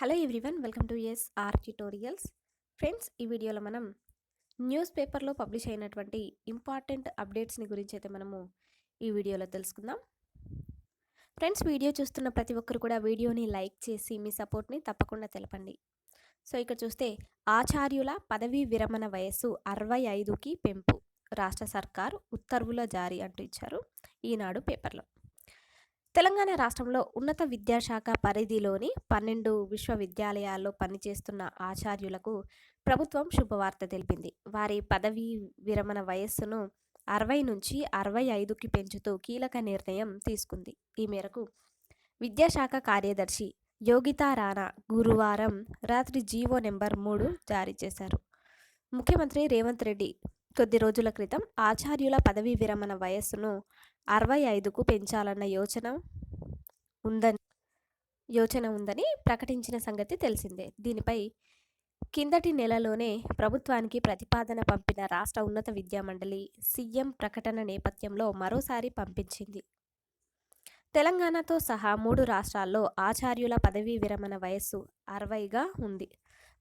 Hello everyone welcome to S R tutorials. Friends ఈ వీడియోలో మనం న్యూస్ పేపర్లో పబ్లిష్ అయినటువంటి ఇంపార్టెంట్ అప్డేట్స్ని గురించి అయితే మనము ఈ వీడియోలో తెలుసుకుందాం. ఫ్రెండ్స్ వీడియో చూస్తున్న ప్రతి ఒక్కరు కూడా వీడియోని లైక్ చేసి మీ సపోర్ట్ని తప్పకుండా తెలపండి. సో ఇక్కడ చూస్తే ఆచార్యుల పదవీ విరమణ వయస్సు అరవై ఐదుకి పెంపు. రాష్ట్ర సర్కార్ ఉత్తర్వుల జారీ అంటూ ఇచ్చారు ఈనాడు పేపర్లో. తెలంగాణ రాష్ట్రంలో ఉన్నత విద్యాశాఖ పరిధిలోని పన్నెండు విశ్వవిద్యాలయాల్లో పనిచేస్తున్న ఆచార్యులకు ప్రభుత్వం శుభవార్త తెలిపింది. వారి పదవీ విరమణ వయస్సును అరవై నుంచి అరవై ఐదుకి పెంచుతూ కీలక నిర్ణయం తీసుకుంది. ఈ మేరకు విద్యాశాఖ కార్యదర్శి యోగితా రాణా గురువారం రాత్రి జీవో నెంబర్ మూడు జారీ చేశారు. ముఖ్యమంత్రి రేవంత్ రెడ్డి కొద్ది రోజుల క్రితం ఆచార్యుల పదవీ విరమణ వయస్సును అరవై ఐదుకు పెంచాలన్న యోచన ఉందని యోచన ఉందని ప్రకటించిన సంగతి తెలిసిందే. దీనిపై కిందటి నెలలోనే ప్రభుత్వానికి ప్రతిపాదన పంపిన రాష్ట్ర ఉన్నత విద్యామండలి సీఎం ప్రకటన నేపథ్యంలో మరోసారి పంపించింది. తెలంగాణతో సహా మూడు రాష్ట్రాల్లో ఆచార్యుల పదవీ విరమణ వయస్సు అరవైగా ఉంది.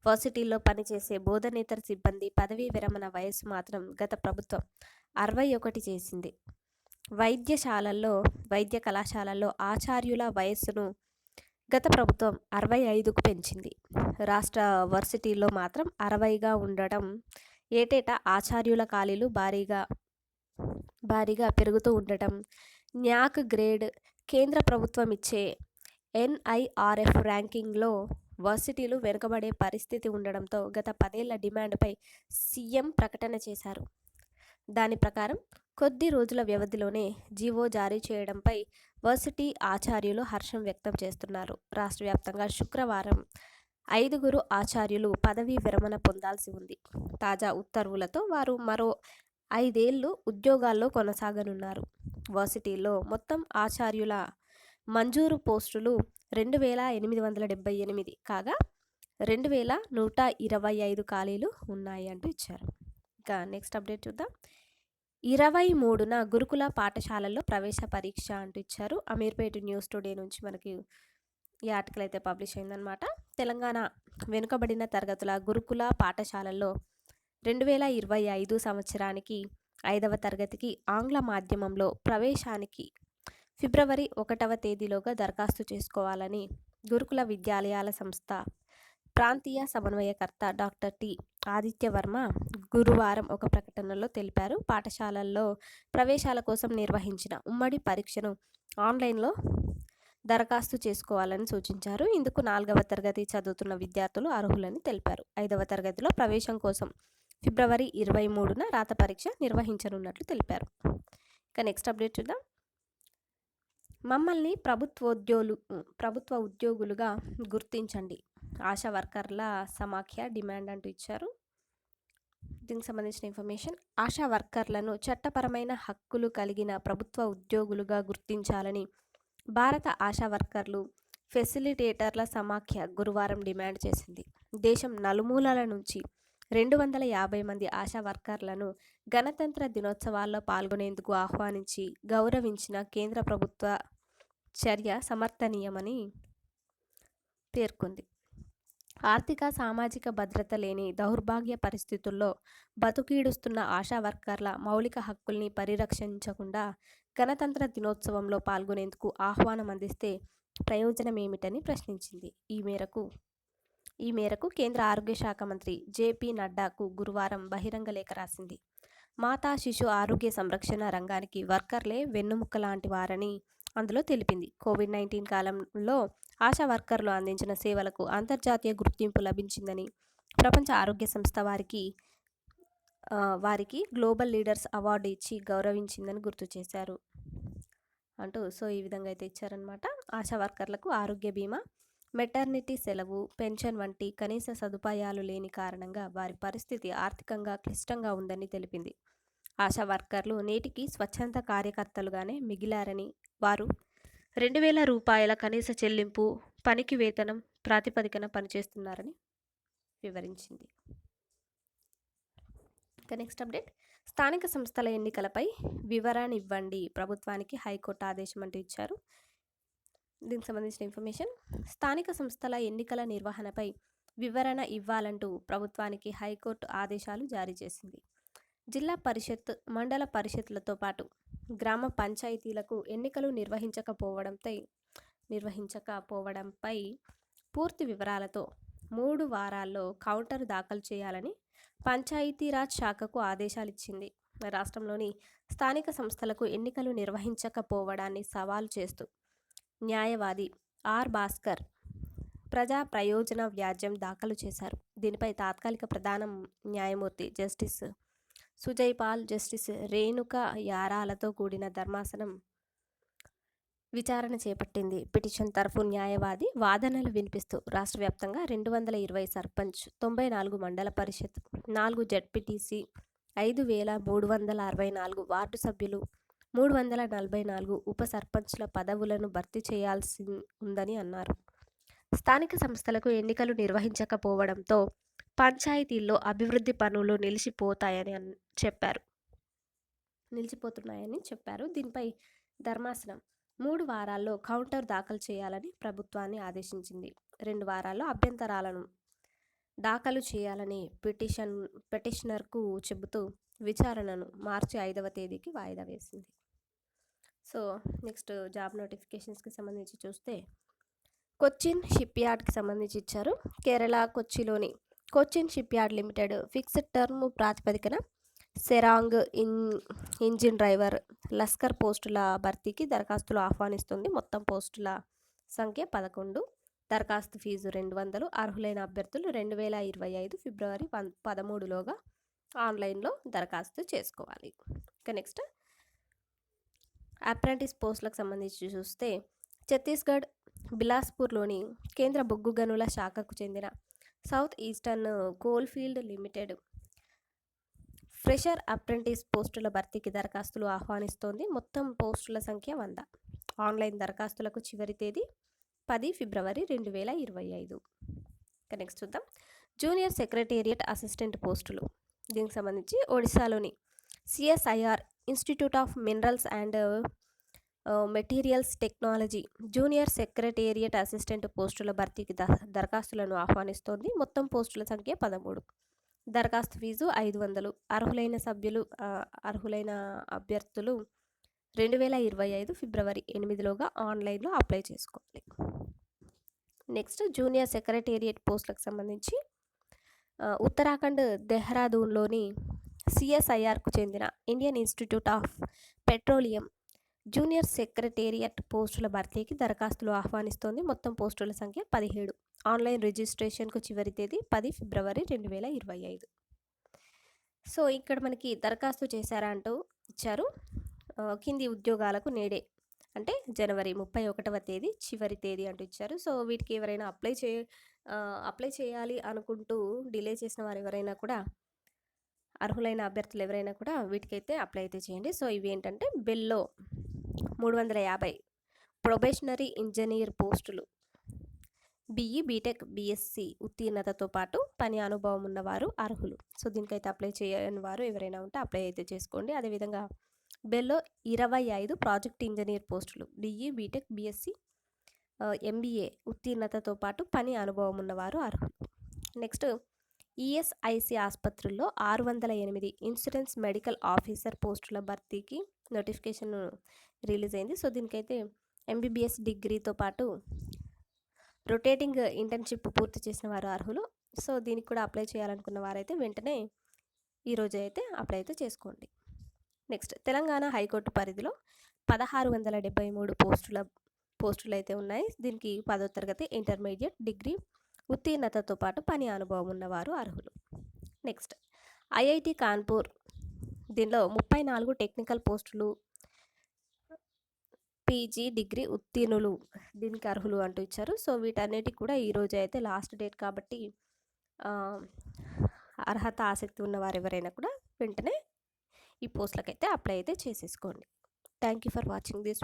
వర్సిటీల్లో పనిచేసే బోధనేతర సిబ్బంది పదవీ విరమణ వయస్సు మాత్రం గత ప్రభుత్వం అరవై ఒకటి చేసింది. వైద్యశాలల్లో వైద్య కళాశాలల్లో ఆచార్యుల వయస్సును గత ప్రభుత్వం అరవై ఐదుకు పెంచింది. రాష్ట్ర వర్సిటీల్లో మాత్రం అరవైగా ఉండటం ఏటేటా ఆచార్యుల ఖాళీలు భారీగా భారీగా పెరుగుతూ ఉండటం న్యాక్ గ్రేడ్ కేంద్ర ప్రభుత్వం ఇచ్చే ఎన్ఐఆర్ఎఫ్ ర్యాంకింగ్లో వర్సిటీలు వెనుకబడే పరిస్థితి ఉండడంతో గత పదేళ్ళ డిమాండ్పై సీఎం ప్రకటన చేశారు. దాని ప్రకారం కొద్ది రోజుల వ్యవధిలోనే జీవో జారీ చేయడంపై వర్సిటీ ఆచార్యులు హర్షం వ్యక్తం చేస్తున్నారు. రాష్ట్ర వ్యాప్తంగా శుక్రవారం ఐదుగురు ఆచార్యులు పదవీ విరమణ పొందాల్సి ఉంది. తాజా ఉత్తర్వులతో వారు మరో ఐదేళ్ళు ఉద్యోగాల్లో కొనసాగనున్నారు. వర్సిటీల్లో మొత్తం ఆచార్యుల మంజూరు పోస్టులు రెండు వేల ఎనిమిది వందల డెబ్బై ఎనిమిది కాగా రెండు వేల నూట ఇరవై ఐదు ఖాళీలు ఉన్నాయి అంటూ ఇచ్చారు. ఇంకా నెక్స్ట్ అప్డేట్ చూద్దాం. ఇరవై మూడున గురుకుల పాఠశాలల్లో ప్రవేశ పరీక్ష అంటూ ఇచ్చారు. అమీర్పేట న్యూస్ టుడే నుంచి మనకి ఈ ఆర్టికల్ అయితే పబ్లిష్ అయిందనమాట తెలంగాణ వెనుకబడిన తరగతుల గురుకుల పాఠశాలల్లో రెండు వేల ఇరవై ఐదు సంవత్సరానికి ఐదవ తరగతికి ఆంగ్ల మాధ్యమంలో ప్రవేశానికి ఫిబ్రవరి ఒకటవ తేదీలోగా దరఖాస్తు చేసుకోవాలని గురుకుల విద్యాలయాల సంస్థ ప్రాంతీయ సమన్వయకర్త డాక్టర్ టి. ఆదిత్యవర్మ గురువారం ఒక ప్రకటనలో తెలిపారు. పాఠశాలల్లో ప్రవేశాల కోసం నిర్వహించిన ఉమ్మడి పరీక్షను ఆన్లైన్లో దరఖాస్తు చేసుకోవాలని సూచించారు. ఇందుకు నాలుగవ తరగతి చదువుతున్న విద్యార్థులు అర్హులని తెలిపారు. ఐదవ తరగతిలో ప్రవేశం కోసం ఫిబ్రవరి ఇరవై మూడున రాత పరీక్ష నిర్వహించనున్నట్లు తెలిపారు. ఇక నెక్స్ట్ అప్డేట్ చూద్దాం. మమ్మల్ని ప్రభుత్వోద్యోగులు ప్రభుత్వ ఉద్యోగులుగా గుర్తించండి. ఆశా వర్కర్ల సమాఖ్య డిమాండ్ అంటూ ఇచ్చారు. దీనికి సంబంధించిన ఇన్ఫర్మేషన్ ఆశా వర్కర్లను చట్టపరమైన హక్కులు కలిగిన ప్రభుత్వ ఉద్యోగులుగా గుర్తించాలని భారత ఆశా వర్కర్లు ఫెసిలిటేటర్ల సమాఖ్య గురువారం డిమాండ్ చేసింది. దేశం నలుమూలల నుంచి రెండు వందల యాభై మంది ఆశా వర్కర్లను గణతంత్ర దినోత్సవాల్లో పాల్గొనేందుకు ఆహ్వానించి గౌరవించిన కేంద్ర ప్రభుత్వ చర్య సమర్థనీయమని పేర్కొంది. ఆర్థిక సామాజిక భద్రత లేని దౌర్భాగ్య పరిస్థితుల్లో బతుకీడుస్తున్న ఆశా వర్కర్ల మౌలిక హక్కుల్ని పరిరక్షించకుండా గణతంత్ర దినోత్సవంలో పాల్గొనేందుకు ఆహ్వానం అందిస్తే ప్రయోజనం ఏమిటని ప్రశ్నించింది. ఈ మేరకు ఈ మేరకు కేంద్ర ఆరోగ్య శాఖ మంత్రి జేపీ నడ్డాకు గురువారం బహిరంగ లేఖ రాసింది. మాతా శిశు ఆరోగ్య సంరక్షణ రంగానికి వర్కర్లే వెన్నుముక్క లాంటి వారని అందులో తెలిపింది. కోవిడ్ నైన్టీన్ కాలంలో ఆశా వర్కర్లు అందించిన సేవలకు అంతర్జాతీయ గుర్తింపు లభించిందని ప్రపంచ ఆరోగ్య సంస్థ వారికి వారికి గ్లోబల్ లీడర్స్ అవార్డు ఇచ్చి గౌరవించిందని గుర్తు చేశారు. అంటూ సో ఈ విధంగా అయితే ఇచ్చారనమాట ఆశా వర్కర్లకు ఆరోగ్య బీమా మెటర్నిటీ సెలవు పెన్షన్ వంటి కనీస సదుపాయాలు లేని కారణంగా వారి పరిస్థితి ఆర్థికంగా క్లిష్టంగా ఉందని తెలిపింది. ఆశా వర్కర్లు నేటికి స్వచ్ఛంద కార్యకర్తలుగానే మిగిలారని వారు రెండు వేల రూపాయల కనీస చెల్లింపు పనికి వేతనం ప్రాతిపదికన పనిచేస్తున్నారని వివరించింది. Next update. స్థానిక సంస్థల ఎన్నికలపై వివరణ ఇవ్వండి. ప్రభుత్వానికి హైకోర్టు ఆదేశం అంటూ ఇచ్చారు. దీనికి సంబంధించిన ఇన్ఫర్మేషన్. స్థానిక సంస్థల ఎన్నికల నిర్వహణపై వివరణ ఇవ్వాలంటూ ప్రభుత్వానికి హైకోర్టు ఆదేశాలు జారీ చేసింది. జిల్లా పరిషత్ మండల పరిషత్లతో పాటు గ్రామ పంచాయతీలకు ఎన్నికలు నిర్వహించకపోవడంపై నిర్వహించకపోవడంపై పూర్తి వివరాలతో మూడు వారాల్లో కౌంటర్ దాఖలు చేయాలని పంచాయతీరాజ్ శాఖకు ఆదేశాలు ఇచ్చింది రాష్ట్రంలోని స్థానిక సంస్థలకు ఎన్నికలు నిర్వహించకపోవడాన్ని సవాలు చేస్తూ న్యాయవాది ఆర్ భాస్కర్ ప్రజా ప్రయోజన వ్యాజ్యం దాఖలు చేశారు. దీనిపై తాత్కాలిక ప్రధాన న్యాయమూర్తి జస్టిస్ సుజయ్ పాల్ జస్టిస్ రేణుక యారాలతో కూడిన ధర్మాసనం విచారణ చేపట్టింది. పిటిషన్ తరఫు న్యాయవాది వాదనలు వినిపిస్తూ రాష్ట్ర వ్యాప్తంగా రెండు వందల ఇరవై సర్పంచ్ తొంభై నాలుగు మండల పరిషత్ నాలుగు జడ్పీటీసీ ఐదు వేల మూడు వందల అరవై నాలుగు వార్డు సభ్యులు మూడు వందల నలభై నాలుగు ఉప సర్పంచ్ల పదవులను భర్తీ చేయాల్సి ఉందని అన్నారు. స్థానిక సంస్థలకు ఎన్నికలు నిర్వహించకపోవడంతో పంచాయతీల్లో అభివృద్ధి పనులు నిలిచిపోతాయని చెప్పారు. నిలిచిపోతున్నాయని చెప్పారు. దీనిపై ధర్మాసనం మూడు వారాల్లో కౌంటర్ దాఖలు చేయాలని ప్రభుత్వాన్ని ఆదేశించింది. రెండు వారాల్లో అభ్యంతరాలను దాఖలు చేయాలని పిటిషన్ పిటిషనర్కు చెబుతూ విచారణను మార్చి ఐదవ తేదీకి వాయిదా వేసింది. సో నెక్స్ట్ జాబ్ నోటిఫికేషన్స్కి సంబంధించి చూస్తే కొచ్చిన్ షిప్ యార్డ్కి సంబంధించి ఇచ్చారు. Kerala కొచ్చిలోని Cochin shipyard limited fixed term ప్రాతిపదికన సెరాంగ్ ఇన్ ఇంజిన్ డ్రైవర్ లస్కర్ పోస్టుల భర్తీకి దరఖాస్తులు ఆహ్వానిస్తుంది. మొత్తం పోస్టుల సంఖ్య పదకొండు. దరఖాస్తు ఫీజు రెండు వందలు. అర్హులైన అభ్యర్థులు రెండు వేల ఇరవై ఐదు ఫిబ్రవరి పదమూడులోగా ఆన్లైన్లో దరఖాస్తు చేసుకోవాలి. ఇక నెక్స్ట్. అప్రెంటిస్ పోస్టులకు సంబంధించి చూస్తే ఛత్తీస్గఢ్ బిలాస్పూర్లోని కేంద్ర బొగ్గు గనుల శాఖకు చెందిన south eastern coalfield limited fresher apprentice పోస్టుల భర్తీకి దరఖాస్తులు ఆహ్వానిస్తోంది. మొత్తం పోస్టుల సంఖ్య వంద. ఆన్లైన్ దరఖాస్తులకు చివరి తేదీ పది ఫిబ్రవరి రెండు వేల ఇరవై ఐదు. ఇక నెక్స్ట్ చూద్దాం. జూనియర్ సెక్రటేరియట్ అసిస్టెంట్ పోస్టులు. దీనికి సంబంధించి ఒడిశాలోని CSIR institute of minerals and materials technology junior secretariat assistant పోస్టుల భర్తీకి దరఖాస్తులను ఆహ్వానిస్తోంది. మొత్తం పోస్టుల సంఖ్య పదమూడు. దరఖాస్తు ఫీజు ఐదు వందలు. అర్హులైన సభ్యులు అర్హులైన అభ్యర్థులు రెండు వేల ఇరవై ఐదు ఫిబ్రవరి ఎనిమిదిలోగా ఆన్లైన్లో అప్లై చేసుకోవాలి. నెక్స్ట్ జూనియర్ సెక్రటేరియట్ పోస్టులకు సంబంధించి ఉత్తరాఖండ్ దెహ్రాదూన్లోని సిఎస్ఐఆర్కు చెందిన Indian institute of petroleum junior secretariat పోస్టుల భర్తీకి దరఖాస్తులు ఆహ్వానిస్తోంది. మొత్తం పోస్టుల సంఖ్య పదిహేడు. ఆన్లైన్ రిజిస్ట్రేషన్కు చివరి తేదీ పది ఫిబ్రవరి రెండు వేల ఇరవై ఐదు. సో ఇక్కడ మనకి దరఖాస్తు చేశారా అంటూ ఇచ్చారు. కింది ఉద్యోగాలకు నేడే అంటే జనవరి ముప్పై ఒకటవ తేదీ చివరి తేదీ అంటూ ఇచ్చారు. సో వీటికి ఎవరైనా అప్లై చే అప్లై చేయాలి అనుకుంటూ డిలే చేసిన వారు ఎవరైనా కూడా అర్హులైన అభ్యర్థులు ఎవరైనా కూడా వీటికైతే అప్లై అయితే చేయండి. సో ఇవి ఏంటంటే బెల్లో మూడు వందల యాభై ప్రొబేషనరీ ఇంజనీర్ పోస్టులు. బీఈ బీటెక్ బీఎస్సీ ఉత్తీర్ణతతో పాటు పని అనుభవం ఉన్నవారు అర్హులు. సో దీనికైతే అప్లై చేయని వారు ఎవరైనా ఉంటే అప్లై అయితే చేసుకోండి. అదేవిధంగా బెల్లో ఇరవై ఐదు ప్రాజెక్ట్ ఇంజనీర్ పోస్టులు. డిఈ బీటెక్ బీఎస్సీ ఎంబీఏ ఉత్తీర్ణతతో పాటు పని అనుభవం ఉన్నవారు అర్హులు. నెక్స్ట్ ఈఎస్ఐసి ఆసుపత్రుల్లో ఆరు వందల ఎనిమిది ఇన్సూరెన్స్ మెడికల్ ఆఫీసర్ పోస్టుల భర్తీకి నోటిఫికేషన్ రిలీజ్ అయింది. సో దీనికైతే ఎంబీబీఎస్ డిగ్రీతో పాటు రొటేటింగ్ ఇంటర్న్షిప్ పూర్తి చేసిన వారు అర్హులు. సో దీనికి కూడా అప్లై చేయాలనుకున్న వారైతే వెంటనే ఈరోజు అయితే అప్లై అయితే చేసుకోండి. నెక్స్ట్ తెలంగాణ హైకోర్టు పరిధిలో పదహారు వందల డెబ్బై మూడు పోస్టుల పోస్టులు అయితే ఉన్నాయి. దీనికి పదో తరగతి ఇంటర్మీడియట్ డిగ్రీ ఉత్తీర్ణతతో పాటు పని అనుభవం ఉన్నవారు అర్హులు. నెక్స్ట్ ఐఐటి కాన్పూర్ దీనిలో ముప్పై నాలుగు టెక్నికల్ పోస్టులు పీజీ డిగ్రీ ఉత్తీర్ణులు దీనికి అర్హులు అంటూ ఇచ్చారు. సో వీటన్నిటికి కూడా ఈరోజు అయితే లాస్ట్ డేట్ కాబట్టి అర్హత ఆసక్తి ఉన్నవారు ఎవరైనా కూడా వెంటనే ఈ పోస్టులకైతే అప్లై అయితే చేసేసుకోండి. Thank you for watching this